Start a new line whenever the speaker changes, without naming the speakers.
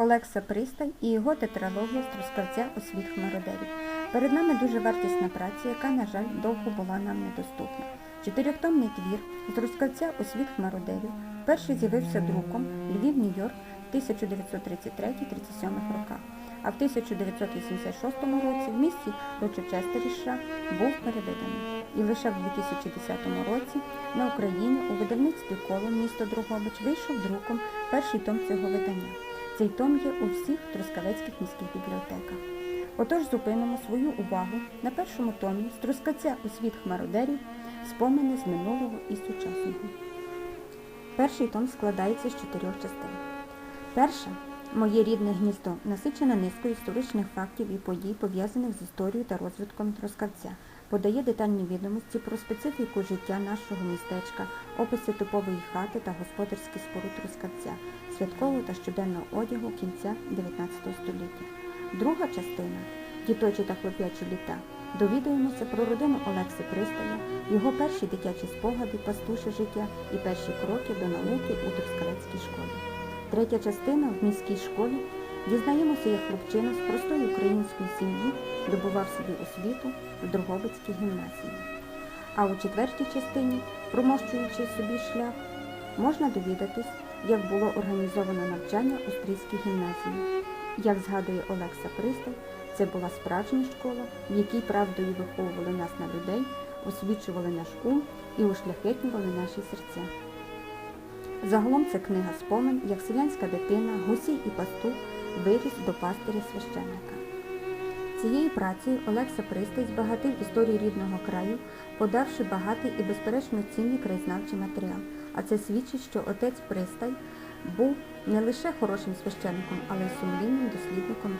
Олекса Пристай і його тетралогія Струскавця у світ хмародерів. Перед нами дуже вартісна праця, яка, на жаль, довго була нам недоступна. Чотирьохтомний твір з Трускавця у світ хмародерів вперше з'явився друком Львів, Нью-Йорк в 1933-37 роках, а в 1986 році в місті Рочечестері США був переведений. І лише в 2010 році на Україні у видавництві коло місто Дрогобич вийшов друком перший том цього видання. Цей том є у всіх трускавецьких міських бібліотеках. Отож зупинимо свою увагу на першому томі з Трускавця у світ хмародерів спомини з минулого і сучасного. Перший том складається з чотирьох частин. Перша Моє рідне гніздо насичена низкою історичних фактів і подій, пов'язаних з історією та розвитком Трускавця, подає детальні відомості про специфіку життя нашого містечка, описи типової хати та господарських споруд Трускавця, святкового та щоденного одягу кінця 19 століття. Друга частина діточі та хлоп'ячі літа. Довідуємося про родину Олекси Пристая, його перші дитячі спогади, пастуше життя і перші кроки до науки у Трускавецькій школі. Третя частина в міській школі дізнаємося, як хлопчина з простої української сім'ї добував собі освіту в Дрогобицькій гімназії. А у четвертій частині, промощуючи собі шлях, можна довідатись, як було організовано навчання у Стрийській гімназії. Як згадує Олекса Пристай, це була справжня школа, в якій правдою виховували нас на людей, освічували наш ум і ушляхетнювали наші серця. Загалом це книга спомин, як селянська дитина, гусій і пастух виріс до пастиря священника. Цією працею Олекса Пристай збагатив історію рідного краю, подавши багатий і безперечно цінний краєзнавчий матеріал. А це свідчить, що отець Пристай був не лише хорошим священником, але й сумлінним дослідником